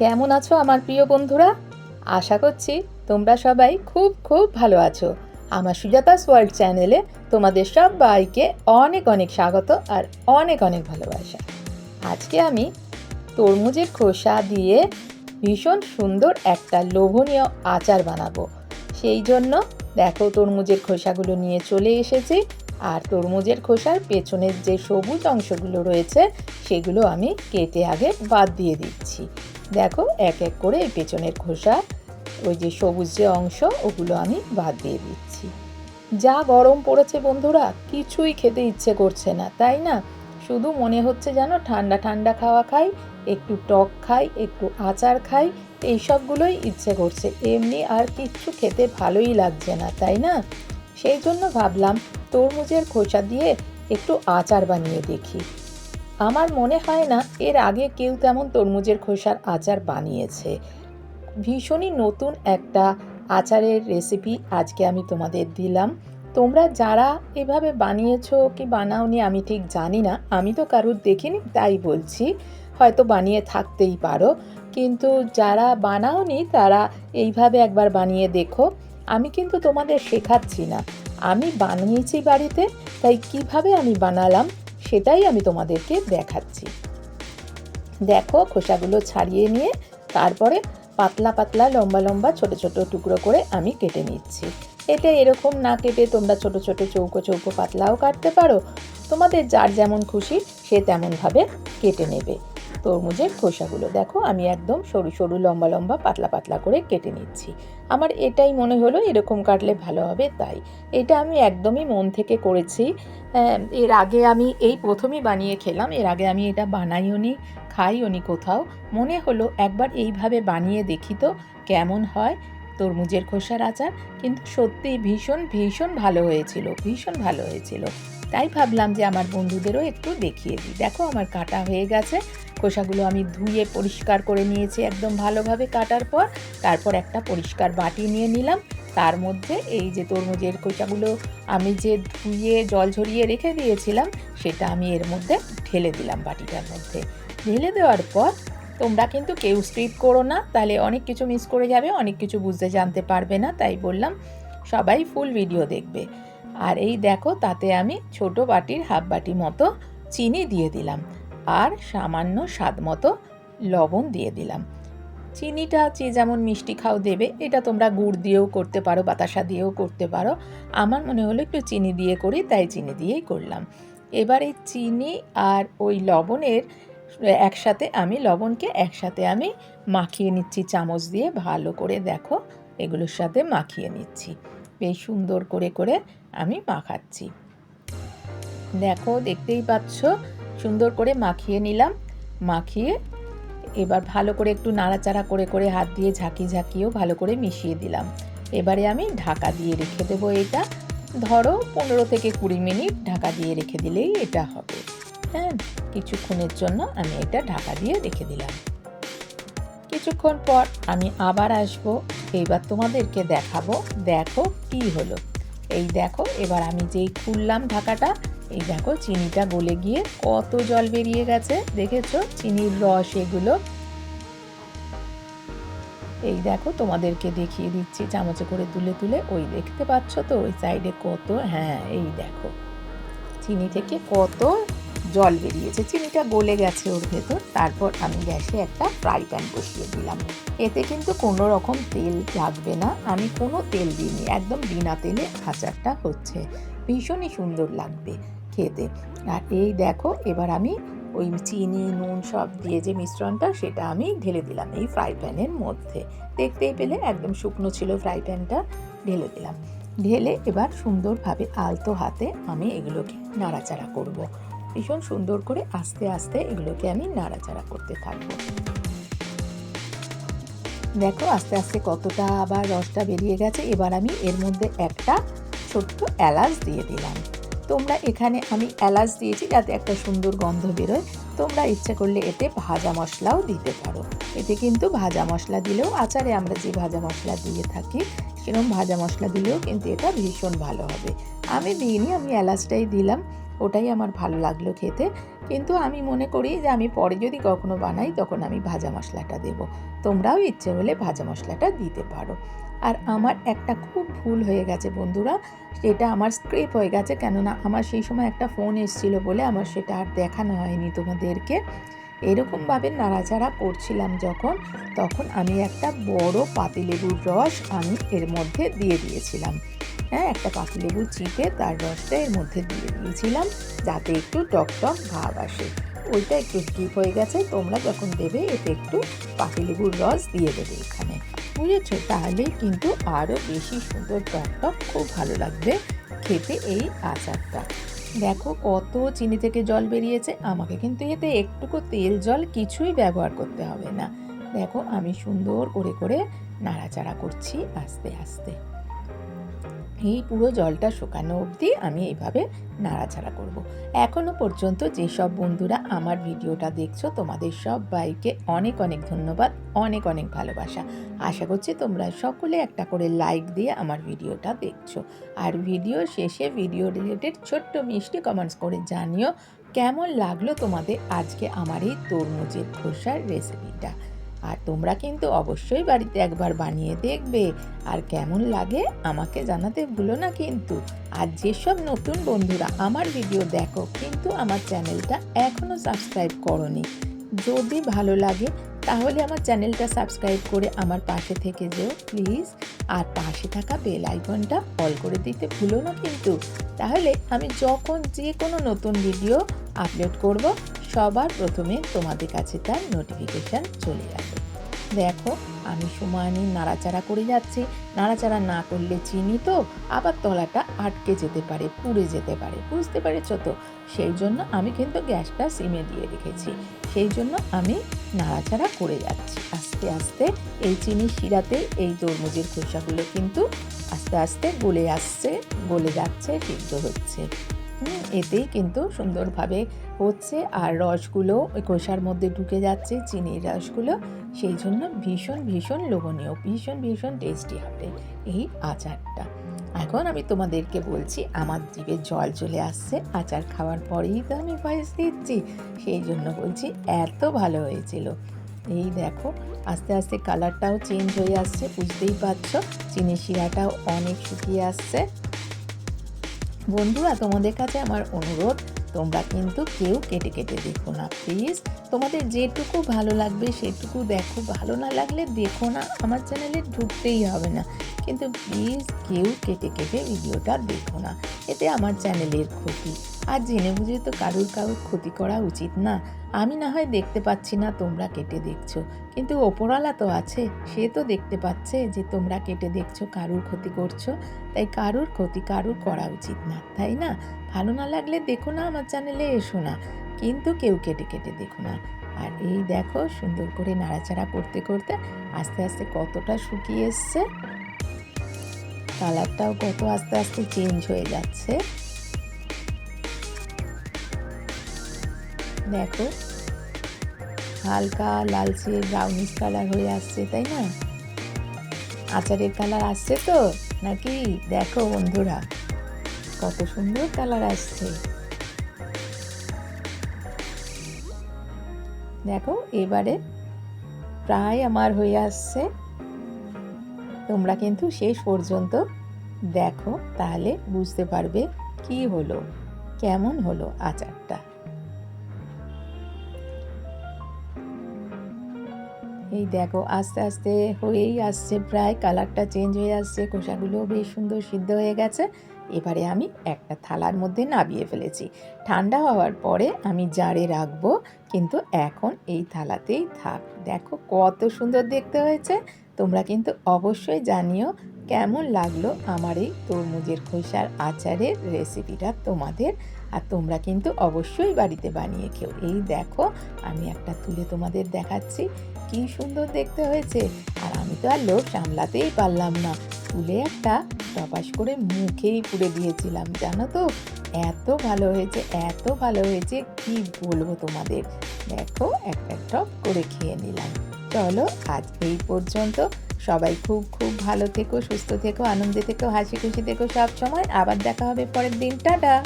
কেমন আছো আমার প্রিয় বন্ধুরা? আশা করছি তোমরা সবাই খুব খুব ভালো আছো। আমার সুজাতাস ওয়ার্ল্ড চ্যানেলে তোমাদের সবাইকে অনেক অনেক স্বাগত আর অনেক অনেক ভালোবাসা। আজকে আমি তরমুজের খোসা দিয়ে ভীষণ সুন্দর একটা লোভনীয় আচার বানাবো। সেই জন্য দেখো তরমুজের খোসাগুলো নিয়ে চলে এসেছি আর তরমুজের খোসার পেছনের যে সবুজ অংশগুলো রয়েছে সেগুলো আমি কেটে আগে বাদ দিয়ে দিচ্ছি। দেখো, এক এক করে পেছনের খোসা, ওই যে সবুজ যে অংশ, ওগুলো আমি বাদ দিয়ে দিচ্ছি। যা গরম পড়েছে বন্ধুরা, কিছুই খেতে ইচ্ছে করছে না, তাই না? শুধু মনে হচ্ছে যেন ঠান্ডা ঠান্ডা খাওয়া খাই, একটু টক খাই, একটু আচার খাই, এই সবগুলোই ইচ্ছে করছে। এমনি আর কিচ্ছু খেতে ভালোই লাগছে না, তাই না? সেই জন্য ভাবলাম তরমুজের খোসা দিয়ে একটু আচার বানিয়ে দেখি। আমার মনে হয় না এর আগে কেউ তেমন তরমুজের খোসার আচার বানিয়েছে। ভীষণই নতুন একটা আচারের রেসিপি আজকে আমি তোমাদের দিলাম। তোমরা যারা এভাবে বানিয়েছো কি বানাওনি আমি ঠিক জানি না, আমি তো কারুর দেখিনি তাই বলছি। হয়তো বানিয়ে থাকতেই পারো, কিন্তু যারা বানাওনি তারা এইভাবে একবার বানিয়ে দেখো। আমি কিন্তু তোমাদের শেখাচ্ছি না। আমি বানিয়েছি বাড়িতে, তাই কীভাবে আমি বানালাম সেটাই আমি তোমাদেরকে দেখাচ্ছি। দেখো খোসাগুলো ছাড়িয়ে নিয়ে তারপরে পাতলা পাতলা লম্বা লম্বা ছোট ছোট টুকরো করে আমি কেটে নিচ্ছি। এতে এরকম না কেটে তোমরা ছোট ছোট চৌকো চৌকো পাতলাও কাটতে পারো। তোমাদের যার যেমন খুশি সে তেমনভাবে কেটে নেবে। তরমুজের খোসাগুলো। দেখো, আমি একদম সরু সরু, লম্বা লম্বা, পাতলা পাতলা করে কেটে নিচ্ছি। আমার এটাই মনে হলো এরকম কাটলে ভালো হবে, তাই। এটা আমি একদমই মন থেকে করেছি। এর আগে আমি এই প্রথমই বানিয়ে খেলাম, এর আগে আমি এটা বানাইও নি, খাইও নি কোথাও। মনে হলো একবার এইভাবে বানিয়ে দেখি তো কেমন হয় তরমুজের খোসার আচার। কিন্তু সত্যি ভীষণ ভীষণ ভালো হয়েছিল, ভীষণ ভালো হয়েছিল। তাই ভাবলাম যে আমার বন্ধুদেরও একটু দেখিয়ে দিই। দেখো, আমার কাটা হয়ে গেছে। খোসাগুলো আমি ধুয়ে পরিষ্কার করে নিয়েছি একদম ভালোভাবে কাটার পর, তারপর একটা পরিষ্কার বাটি নিয়ে নিলাম। তার মধ্যে এই যে তরমুজের খোসাগুলো আমি যে ধুয়ে জল ঝরিয়ে রেখে দিয়েছিলাম, সেটা আমি এর মধ্যে ঢেলে দিলাম বাটিটার মধ্যে। ঢেলে দেওয়ার পর তোমরা কিন্তু কেউ স্ট্রিপ করো না, তাহলে অনেক কিছু মিস করে যাবে, অনেক কিছু বুঝতে জানতে পারবে না, তাই বললাম সবাই ফুল ভিডিও দেখবে। আর এই দেখো তাতে আমি ছোট বাটির হাফ বাটি মতো চিনি দিয়ে দিলাম। আর সামান্য স্বাদ মতো লবণ দিয়ে দিলাম। চিনিটা যে যেমন মিষ্টি খাও দেবে, এটা তোমরা গুড় দিয়েও করতে পারো, বাতাসা দিয়েও করতে পারো। আমার মনে হলো একটু চিনি দিয়ে করি, তাই চিনি দিয়েই করলাম। এবার এই চিনি আর ওই লবণের একসাথে আমি, লবণকে একসাথে আমি মাখিয়ে নিচ্ছি, চামচ দিয়ে ভালো করে দেখো, এগুলোর সাথে মাখিয়ে নিচ্ছি। বেশ সুন্দর করে করে আমি মাখাচ্ছি। দেখো, দেখতেই পাচ্ছ সুন্দর করে মাখিয়ে নিলাম। মাখিয়ে এবার ভালো করে একটু নাড়াচাড়া করে করে হাত দিয়ে ঝাঁকি ঝাঁকিয়েও ভালো করে মিশিয়ে দিলাম। এবারে আমি ঢাকা দিয়ে রেখে দেবো এটা। ধরো পনেরো থেকে কুড়ি মিনিট ঢাকা দিয়ে রেখে দিলেই এটা হবে। হ্যাঁ কিছুক্ষণের জন্য আমি এটা ঢাকা দিয়ে রেখে দিলাম। কিছুক্ষণ পর আমি আবার আসব। এইবার তোমাদেরকে দেখাবো। দেখো কি হলো। এই দেখো, এবার আমি যেই খুললাম ঢাকাটা এই দেখো চিনিটা গলে গিয়ে কত জল বেরিয়ে গেছে, দেখেছ? চিনির রস এগুলো। এই দেখো তোমাদেরকে দেখিয়ে দিচ্ছি, চামচে করে তুলে তুলে। ওই দেখতে পাচ্ছ তো, ওই সাইডে কত হ্যাঁ এই দেখো। চিনি থেকে কত জল বেরিয়েছে, চিনিটা গলে গেছে ওর ভেতর। তারপর আমি গ্যাসে একটা ফ্রাই প্যান বসিয়ে দিলাম। এতে কিন্তু কোনো রকম তেল লাগবে না। আমি কোনো তেল দিইনি, একদম বিনা তেলে আচারটা হচ্ছে। ভীষণই সুন্দর লাগবে খেতে। আর এই দেখো, এবার আমি ওই চিনি, নুন সব দিয়ে যে মিশ্রণটা, সেটা আমি ঢেলে দিলাম এই ফ্রাই প্যানের মধ্যে। দেখতেই পেলে একদম শুকনো ছিল ফ্রাই প্যানটা ঢেলে দিলাম। ঢেলে এবার সুন্দরভাবে আলতো হাতে আমি এগুলোকে নাড়াচাড়া করব। ভীষণ সুন্দর করে আস্তে আস্তে এগুলোকে আমি নাড়াচাড়া করতে থাকব। দেখো আস্তে আস্তে কতটা আবার রসটা বেরিয়ে গেছে। এবার আমি এর মধ্যে একটা ছোট্ট এলাচ দিয়ে দিলাম। তোমরা এখানে আমি এলাচ দিয়েছি যাতে একটা সুন্দর গন্ধ বেরোয়। তোমরা ইচ্ছে করলে এতে ভাজা মশলাও দিতে পারো। এতে কিন্তু ভাজা মশলা দিলেও আচারে আমরা যে ভাজা মশলা দিয়ে থাকি, সেরকম ভাজা মশলা দিলেও কিন্তু এটা ভীষণ ভালো হবে। আমি দিইনি, আমি এলাচটাই দিলাম, ওটাই আমার ভালো লাগল খেতে। কিন্তু আমি মনে করি যে আমি পরে যদি কখনো বানাই, তখন আমি ভাজা মশলাটা দেব। তোমরাও ইচ্ছে হলে ভাজা মশলাটা দিতে পারো। আর আমার একটা খুব ভুল হয়ে গেছে বন্ধুরা। সেটা আমার স্ক্রিপ হয়ে গেছে, কেননা আমার সেই সময় একটা ফোন এসেছিল বলে আমার সেটা আর দেখানো হয়নি তোমাদেরকে। এরকমভাবে নাড়াচাড়া করছিলাম যখন, তখন আমি একটা বড় পাতিলেবুর রস আমি এর মধ্যে দিয়ে দিয়েছিলাম। হ্যাঁ একটা পাতিলেবু চিপে তার রসটা এর মধ্যে দিয়ে দিয়েছিলাম যাতে একটু টক টক ভাব আসে। ওইটা একটু স্কিপ হয়ে গেছে, তোমরা যখন দেবে এতে একটু পাতিলেবুর রস দিয়ে দেবে এখানে। বুঝেছ তাহলে কিন্তু আরও বেশি সুন্দর টক খুব ভালো লাগবে খেতে এই আচারটা। দেখো কত চিনি থেকে জল বেরিয়েছে, আমাকে কিন্তু এতে একটুকু তেল জল কিছুই ব্যবহার করতে হবে না। দেখো আমি সুন্দর করে করে নাড়াচাড়া করছি আস্তে আস্তে। এই পুরো জলটা শুকানো অবধি আমি এইভাবে নাড়াচাড়া করব। এখনও পর্যন্ত যেসব বন্ধুরা আমার ভিডিওটা দেখছ, তোমাদের সব বাইকে অনেক অনেক ধন্যবাদ, অনেক অনেক ভালোবাসা। আশা করছি তোমরা সকলে একটা করে লাইক দিয়ে আমার ভিডিওটা দেখছ। আর ভিডিও শেষে ভিডিও রিলেটেড ছোট্ট মিষ্টি কমেন্টস করে জানিও কেমন লাগল তোমাদের আজকে আমার এই তরমুজের খোসার রেসিপিটা আর তোমরা কিন্তু অবশ্যই বাড়িতে একবার বানিয়ে দেখবে। আর কেমন লাগে আমাকে জানাতে ভুলো না কিন্তু। আর যেসব নতুন বন্ধুরা আমার ভিডিও দেখো, কিন্তু আমার চ্যানেলটা এখনও সাবস্ক্রাইব করনি, যদি ভালো লাগে তাহলে আমার চ্যানেলটা সাবস্ক্রাইব করে আমার পাশে থেকে যেও, প্লিজ। আর পাশে থাকা বেল আইকনটা অল করে দিতে ভুলো না কিন্তু। তাহলে আমি যখন যে কোনো নতুন ভিডিও আপলোড করব, সবার প্রথমে তোমাদের কাছে তার নোটিফিকেশান চলে যাবে দেখো, আমি সমানে নাড়াচাড়া করে যাচ্ছি। নাড়াচাড়া না করলে চিনি তো আবার তলাটা আটকে যেতে পারে, পুড়ে যেতে পারে, বুঝতে পেরেছ তো? সেই জন্য আমি কিন্তু গ্যাসটা সিমে দিয়ে রেখেছি। সেই জন্য আমি নাড়াচাড়া করে যাচ্ছি। আস্তে আস্তে এই চিনি শিরাতে এই তরমুজের খোসাগুলো কিন্তু আস্তে আস্তে গলে আসছে, গলে যাচ্ছে, সিদ্ধ হচ্ছে। এতেই কিন্তু সুন্দরভাবে হচ্ছে আর রসগুলো ওই খোসার মধ্যে ঢুকে যাচ্ছে, চিনির রসগুলো। সেই জন্য ভীষণ ভীষণ লোভনীয়, ভীষণ ভীষণ টেস্টি হবে এই আচারটা। এখন আমি তোমাদেরকে বলছি, আমার জিভে জল চলে আসছে, আচার খাওয়ার পরেই তো আমি ভয়েস দিচ্ছি। সেই জন্য বলছি, এত ভালো হয়েছিল। এই দেখো, আস্তে আস্তে কালারটাও চেঞ্জ হয়ে আসছে, বুঝতেই পারছ? চিনি শিরাটাও অনেক শুকিয়ে আসছে। বন্ধুরা তোমাদের কাছে আমার অনুরোধ তোমরা কিন্তু কেউ কেটে কেটে দেখো না প্লিজ তোমাদের যেটুকু ভালো লাগবে সেটুকু দেখো। ভালো না লাগলে দেখো না, আমার চ্যানেলে ঢুকতেই হবে না। কিন্তু প্লিজ কেউ কেটে কেটে ভিডিওটা দেখো না। এতে আমার চ্যানেলের ক্ষতি। আর জেনে বুঝে তো কারুর কারুর ক্ষতি করা উচিত না। আমি না হয় দেখতে পাচ্ছি না তোমরা কেটে দেখছ। কিন্তু ওপরওয়ালা তো আছে, সে তো দেখতে পাচ্ছে যে তোমরা কেটে দেখছ, কারুর ক্ষতি করছ। তাই কারুর ক্ষতি কারুর করা উচিত না, তাই না? ভালো না লাগলে দেখো না আমার চ্যানেলে এসো না। কিন্তু কেউ কেটে কেটে দেখো না। আর এই দেখো সুন্দর করে নাড়াচাড়া করতে করতে আস্তে আস্তে কতটা শুকিয়ে এসছে। কালারটাও কত আস্তে আস্তে চেঞ্জ হয়ে যাচ্ছে। দেখো, হালকা লালচে ব্রাউনিশ কালার হয়ে আসছে, তাই না? আচারের কালার আসছে তো? নাকি? দেখো বন্ধুরা, কত সুন্দর কালার আসছে। দেখো, এবারে প্রায় আমার হয়ে আসছে। তোমরা কিন্তু শেষ পর্যন্ত দেখো, তাহলে বুঝতে পারবে কি হলো, কেমন হলো আচারটা। এই দেখো, আস্তে আস্তে হয়েই আসছে, প্রায় কালারটা চেঞ্জ হয়ে আসছে খোসাগুলো বেশ সুন্দর সিদ্ধ হয়ে গেছে। এবারে আমি একটা থালার মধ্যে নাবিয়ে ফেলেছি। ঠান্ডা হওয়ার পরে আমি জারে রাখব, কিন্তু এখন এই থালাতেই থাক। দেখো কত সুন্দর দেখতে হয়েছে, তোমরা কিন্তু অবশ্যই জানিও কেমন লাগল আমার এই তরমুজের খোসার আচারের রেসিপিটা তোমাদের? আর তোমরা কিন্তু অবশ্যই বাড়িতে বানিয়ে খেও। এই দেখো, আমি একটা তুলে তোমাদের দেখাচ্ছি। কি সুন্দর দেখতে হয়েছে। আর আমি তো আর লোভ সামলাতেই পারলাম না। তুলে একটা টপাস করে মুখেই পুড়ে দিয়েছিলাম, জানো তো? এত ভালো হয়েছে, এত ভালো হয়েছে, কি বলব তোমাদের? দেখো, একটা টপ করে খেয়ে নিলাম। চলো আজ এই পর্যন্ত সবাই খুব খুব ভালো থেকো, সুস্থ থেকো, আনন্দে থেকো, হাসি খুশি থেকো সব সময়। আবার দেখা হবে পরের দিন। টাটা!